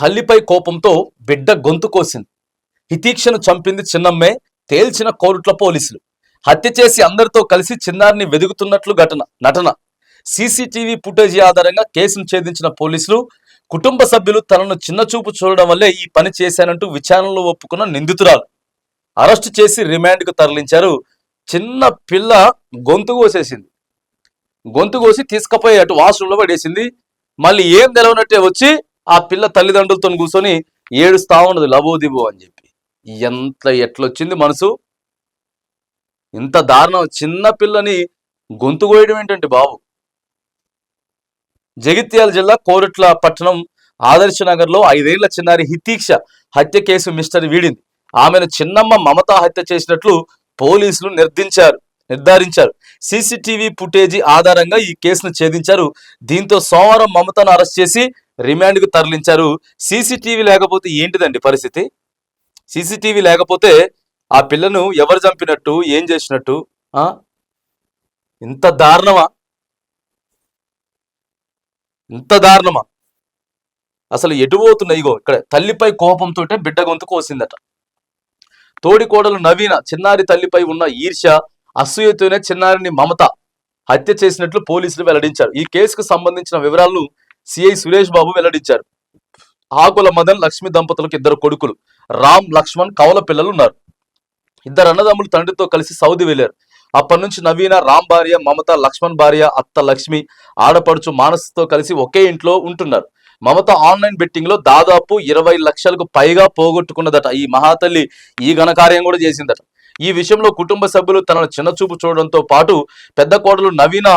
తల్లిపై కోపంతో బిడ్డ గొంతు కోసింది. హితీక్షను చంపింది చిన్నమ్మే తేల్చిన కోరుట్ల పోలీసులు. హత్య చేసి అందరితో కలిసి చిన్నారిని వెదుగుతున్నట్లు ఘటన నటన. సీసీటీవీ ఫుటేజీ ఆధారంగా కేసును ఛేదించిన పోలీసులు కుటుంబ సభ్యులు తనను చిన్నచూపు చూడడం వల్లే ఈ పని చేశానంటూ విచారణలో ఒప్పుకున్న నిందితురాలు. అరెస్టు చేసి రిమాండ్కు తరలించారు. చిన్న పిల్ల గొంతు కోసేసింది. గొంతు కోసి తీసుకుపోయి అటు వాష్రూమ్లో పడేసింది. మళ్ళీ ఏం తెలవనట్టే వచ్చి ఆ పిల్ల తల్లిదండ్రులతో కూర్చొని ఏడుస్తా లబో దిబో అని చెప్పి. ఎంత ఎట్లొచ్చింది మనసు? ఇంత దారుణం. చిన్న పిల్లని గొంతు కోయడం ఏంటంటే బాబు? జగిత్యాల జిల్లా కోరుట్ల పట్టణం ఆదర్శ నగర్లో ఐదేళ్ళ చిన్నారి హితీక్ష హత్య కేసు మిస్టర్ వీడింది. ఆమెను చిన్నమ్మ మమతా హత్య చేసినట్లు పోలీసులు నిర్ధించారు నిర్ధారించారు. సీసీటీవీ ఫుటేజీ ఆధారంగా ఈ కేసును ఛేదించారు. దీంతో సోమవారం మమతను అరెస్ట్ చేసి రిమాండ్కు తరలించారు. సీసీటీవీ లేకపోతే ఏంటిదండి పరిస్థితి? సీసీటీవీ లేకపోతే ఆ పిల్లను ఎవరు చంపినట్టు ఏం చేసినట్టు ఆ? ఇంత దారుణమా? ఇంత దారుణమా? అసలు ఎటుపోతున్నాయి ఇగో ఇక్కడ తల్లిపై కోపంతో బిడ్డ గొంతు కోసిందట. తోడి కోడలు నవీన చిన్నారి తల్లిపై ఉన్న ఈర్ష్య అసూయతోనే చిన్నారిని మమత హత్య చేసినట్లు పోలీసులు వెల్లడించారు. ఈ కేసుకు సంబంధించిన వివరాలను సిఐ సురేష్ బాబు వెల్లడించారు. ఆకుల మదన్ లక్ష్మి దంపతులకు ఇద్దరు కొడుకులు. రామ్ లక్ష్మణ్ కవల పిల్లలు ఉన్నారు ఇద్దరు అన్నదమ్ములు తండ్రితో కలిసి సౌదీ వెళ్ళారు అప్పటి నుంచి నవీన రామ్ భార్య మమత లక్ష్మణ్ భార్య అత్త లక్ష్మి ఆడపడుచు మానసుతో కలిసి ఒకే ఇంట్లో ఉంటున్నారు. మమత ఆన్లైన్ బెట్టింగ్లో దాదాపు ఇరవై లక్షలకు పైగా పోగొట్టుకున్నదట ఈ మహాతల్లి. ఈ ఘనకార్యం కూడా చేసిందట. ఈ విషయంలో కుటుంబ సభ్యులు తనను చిన్నచూపు చూడడంతో పాటు పెద్ద కోడలు నవీన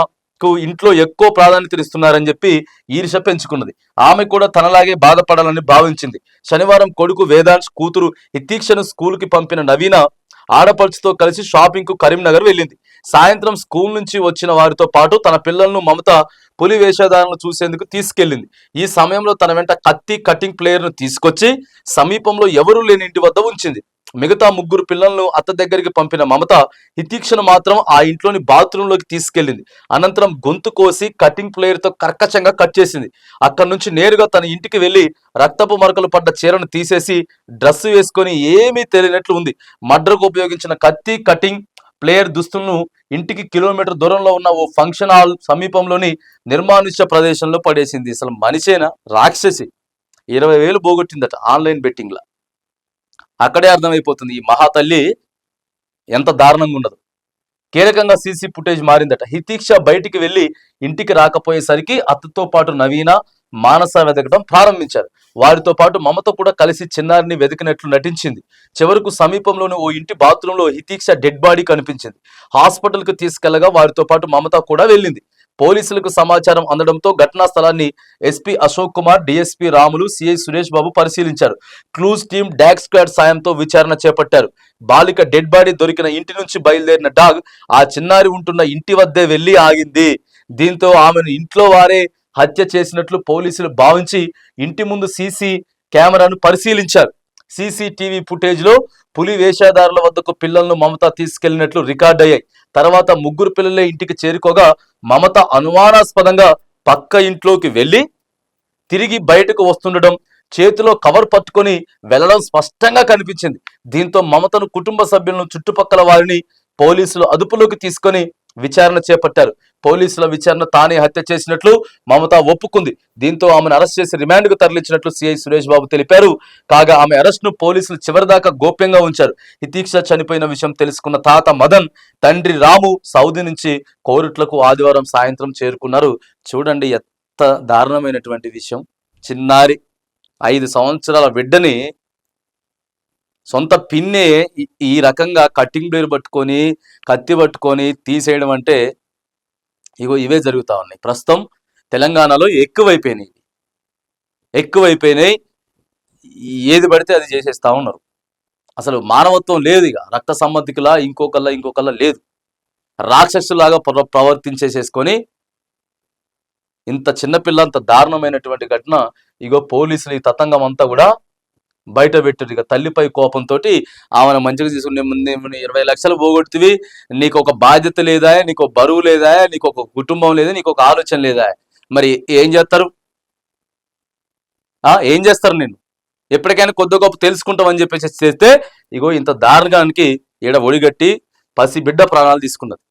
ఇంట్లో ఎక్కువ ప్రాధాన్యత ఇస్తున్నారని చెప్పి ఈర్ష పెంచుకున్నది. ఆమె కూడా తనలాగే బాధపడాలని భావించింది. శనివారం కొడుకు వేదాంశ్ కూతురు ఇతీక్షను స్కూల్కి పంపిన నవీన ఆడపడుచుతో కలిసి షాపింగ్కు కరీంనగర్ వెళ్ళింది. సాయంత్రం స్కూల్ నుంచి వచ్చిన వారితో పాటు తన పిల్లలను మమత పులి వేషధారణను చూసేందుకు తీసుకెళ్ళింది ఈ సమయంలో తన వెంట కత్తి కటింగ్ ప్లేయర్ను తీసుకొచ్చి సమీపంలో ఎవరూ లేని ఇంటి వద్ద ఉంచింది. మిగతా ముగ్గురు పిల్లలను అత్త దగ్గరికి పంపిన మమత హితీక్షను మాత్రం ఆ ఇంట్లోని బాత్రూంలోకి తీసుకెళ్ళింది అనంతరం గొంతు కోసి కటింగ్ ప్లేయర్తో కర్కశంగా కట్ చేసింది. అక్కడి నుంచి నేరుగా తన ఇంటికి వెళ్ళి రక్తపు మరకలు పడ్డ చీరను తీసేసి డ్రెస్ వేసుకొని ఏమీ తెలియనట్లు ఉంది. మడ్రకు ఉపయోగించిన కత్తి కటింగ్ ప్లేయర్ దుస్తులను ఇంటికి కిలోమీటర్ దూరంలో ఉన్న ఓ ఫంక్షన్ హాల్ సమీపంలోని నిర్మానుష్య ప్రదేశంలో పడేసింది. అసలు మనిషేనా? రాక్షసి. ఇరవై వేలు పోగొట్టిందట ఆన్లైన్ బెట్టింగ్లో. అక్కడే అర్థమైపోతుంది ఈ మహాతల్లి ఎంత దారుణంగా ఉండదు. కీలకంగా సీసీ ఫుటేజ్ మారిందట. హితీక్ష బయటికి వెళ్ళి ఇంటికి రాకపోయేసరికి అత్తతో పాటు నవీన మానస వెతకడం ప్రారంభించారు. వారితో పాటు మమత కూడా కలిసి చిన్నారిని వెతికినట్లు నటించింది. చివరకు సమీపంలోని ఓ ఇంటి బాత్రూంలో హితీక్ష డెడ్ బాడీ కనిపించింది. హాస్పిటల్కు తీసుకెళ్ళగా వారితో పాటు మమత కూడా వెళ్ళింది. పోలీసులకు సమాచారం అందడంతో ఘటనా స్థలాన్ని SP Ashok Kumar DSP Ramulu CI Suresh Babu పరిశీలించారు. క్లూజ్ టీమ్ డాగ్ స్క్వాడ్ సాయంతో విచారణ చేపట్టారు. బాలిక డెడ్ బాడీ దొరికిన ఇంటి నుంచి బయలుదేరిన డాగ్ ఆ చిన్నారి ఉంటున్న ఇంటి వద్దే వెళ్ళి ఆగింది. దీంతో ఆమెను ఇంట్లో వారే హత్య చేసినట్లు పోలీసులు భావించి ఇంటి ముందు సీసీ కెమెరాను పరిశీలించారు. సీసీటీవీ ఫుటేజ్లో పులి వేషధారుల వద్దకు పిల్లలను మమత తీసుకెళ్ళినట్లు రికార్డ్ అయ్యాయి తర్వాత ముగ్గురు పిల్లలే ఇంటికి చేరుకోగా మమత అనుమానాస్పదంగా పక్క ఇంట్లోకి వెళ్ళి తిరిగి బయటకు వస్తుండడం చేతిలో కవర్ పట్టుకొని వెళ్ళడం స్పష్టంగా కనిపించింది. దీంతో మమతను కుటుంబ సభ్యులను చుట్టుపక్కల వారిని పోలీసులు అదుపులోకి తీసుకొని విచారణ చేపట్టారు. పోలీసుల విచారణ తానే హత్య చేసినట్లు మమత ఒప్పుకుంది. దీంతో ఆమెను అరెస్ట్ చేసి రిమాండ్కు తరలించినట్లు సిఐ సురేష్ బాబు తెలిపారు. కాగా ఆమె అరెస్ట్ను పోలీసులు చివరిదాకా గోప్యంగా ఉంచారు. హితీక్ష చనిపోయిన విషయం తెలుసుకున్న తాత మదన్ తండ్రి రాము సౌదీ నుంచి కోరుట్లకు ఆదివారం సాయంత్రం చేరుకున్నారు. చూడండి ఎంత దారుణమైనటువంటి విషయం. చిన్నారి ఐదు సంవత్సరాల బిడ్డని సొంత పిన్నే ఈ- రకంగా కట్టింగ్ బ్లేడ్ పట్టుకొని కత్తి పట్టుకొని తీసేయడం అంటే ఇగో ఇవే జరుగుతూ ఉన్నాయి. ప్రస్తుతం తెలంగాణలో ఎక్కువైపోయినాయి. ఎక్కువైపోయినాయి. ఏది పడితే అది చేసేస్తా ఉన్నారు. అసలు మానవత్వం లేదు ఇక. రక్త సంబంధికులా ఇంకొకళ్ళ ఇంకొకళ్ళ లేదు. రాక్షసులాగా ప్ర- ప్రవర్తించేసేసుకొని ఇంత చిన్నపిల్ల అంత దారుణమైనటువంటి ఘటన ఇగో పోలీసులు ఈ తతంగం అంతా కూడా బయట పెట్టారు. ఇక తల్లిపై కోపంతో ఆమెను మంచిగా తీసుకుని ఇరవై లక్షలు పోగొడుతుంది నీకు ఒక బాధ్యత లేదా నీకు ఒక బరువు లేదా నీకు ఒక కుటుంబం లేదా నీకు ఒక ఆలోచన లేదా మరి ఏం చేస్తారు? ఆ ఏం చేస్తారు నేను ఎప్పటికైనా కొద్ది గొప్ప తెలుసుకుంటామని చెప్పేసి చేస్తే ఇగో ఇంత దారుణానికి ఈడ ఒడిగట్టి పసి బిడ్డ ప్రాణాలు తీసుకున్నది.